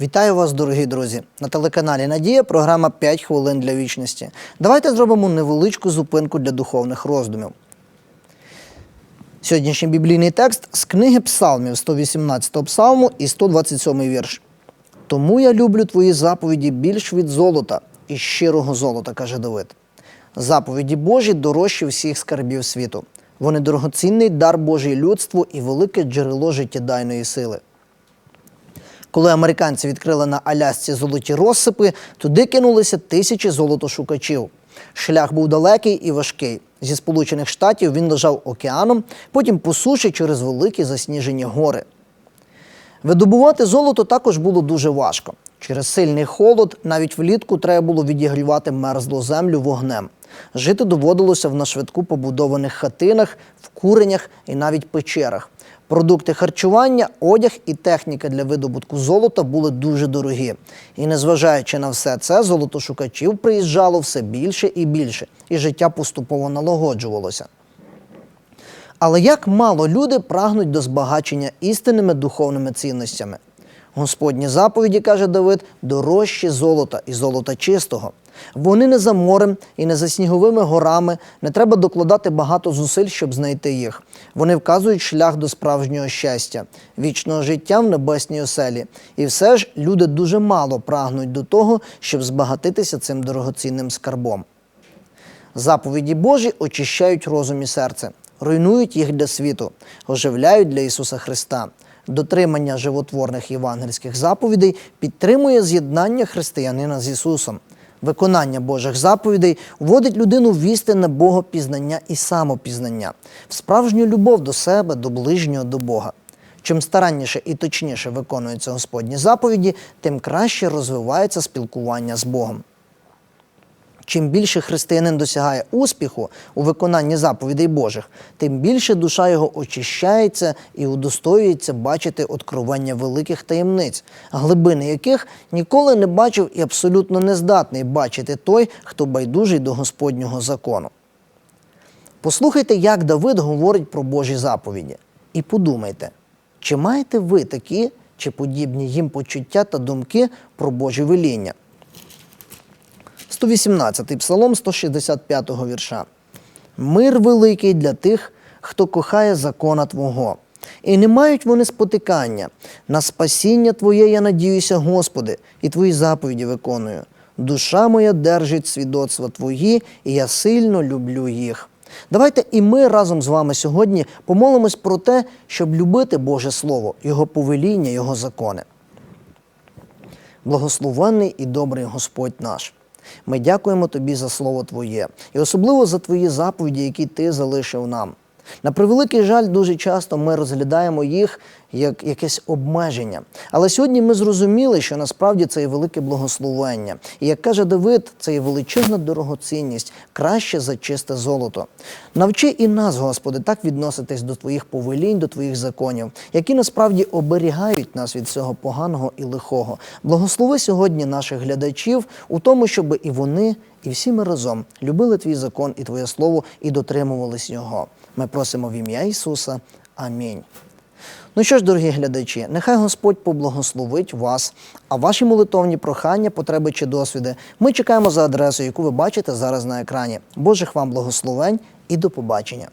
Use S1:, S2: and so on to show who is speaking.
S1: Вітаю вас, дорогі друзі! На телеканалі Надія програма «5 хвилин для вічності. Давайте зробимо невеличку зупинку для духовних роздумів. Сьогоднішній біблійний текст з книги Псалмів 118 псалму і 127 вірш. Тому я люблю твої заповіді більш від золота і щирого золота, каже Давид. Заповіді Божі дорожчі всіх скарбів світу. Вони дорогоцінний дар Божий людству і велике джерело життєдайної сили. Коли американці відкрили на Алясці золоті розсипи, туди кинулися тисячі золотошукачів. Шлях був далекий і важкий. Зі Сполучених Штатів він лежав океаном, потім по суші через великі засніжені гори. Видобувати золото також було дуже важко. Через сильний холод навіть влітку треба було відігрівати мерзлу землю вогнем. Жити доводилося в нашвидку побудованих хатинах, в куренях і навіть печерах. Продукти харчування, одяг і техніка для видобутку золота були дуже дорогі. І незважаючи на все це, золотошукачів приїжджало все більше і більше, і життя поступово налагоджувалося. Але як мало люди прагнуть до збагачення істинними духовними цінностями. Господні заповіді, каже Давид, дорожчі золота і золота чистого. Вони не за морем і не за сніговими горами, не треба докладати багато зусиль, щоб знайти їх. Вони вказують шлях до справжнього щастя, вічного життя в небесній оселі. І все ж люди дуже мало прагнуть до того, щоб збагатитися цим дорогоцінним скарбом. Заповіді Божі очищають розум і серце, руйнують їх для світу, оживляють для Ісуса Христа. Дотримання животворних євангельських заповідей підтримує з'єднання християнина з Ісусом. Виконання Божих заповідей вводить людину в істинне Богопізнання і самопізнання, в справжню любов до себе, до ближнього, до Бога. Чим старанніше і точніше виконуються Господні заповіді, тим краще розвивається спілкування з Богом. Чим більше християнин досягає успіху у виконанні заповідей Божих, тим більше душа його очищається і удостоюється бачити откровення великих таємниць, глибини яких ніколи не бачив і абсолютно не здатний бачити той, хто байдужий до Господнього закону. Послухайте, як Давид говорить про Божі заповіді, і подумайте, чи маєте ви такі чи подібні їм почуття та думки про Божі веління? 118 псалом 165 вірша. Мир великий для тих, хто кохає закона Твого. І не мають вони спотикання. На спасіння Твоє я надіюся, Господи, і Твої заповіді виконую. Душа моя держить свідоцтва Твої, і я сильно люблю їх. Давайте і ми разом з вами сьогодні помолимось про те, щоб любити Боже Слово, Його повеління, Його закони. Благословенний і добрий Господь наш. Ми дякуємо Тобі за слово Твоє і особливо за Твої заповіді, які Ти залишив нам. На превеликий жаль, дуже часто ми розглядаємо їх як якесь обмеження. Але сьогодні ми зрозуміли, що насправді це є велике благословення. І як каже Давид, це є величезна дорогоцінність, краще за чисте золото. Навчи і нас, Господи, так відноситись до Твоїх повелінь, до Твоїх законів, які насправді оберігають нас від цього поганого і лихого. Благослови сьогодні наших глядачів у тому, щоб і вони, і всі ми разом любили Твій закон і Твоє Слово і дотримувались його. Ми просимо в ім'я Ісуса. Амінь. Ну що ж, дорогі глядачі, нехай Господь поблагословить вас, а ваші молитовні прохання, потреби чи досвіди ми чекаємо за адресою, яку ви бачите зараз на екрані. Божих вам благословень і до побачення.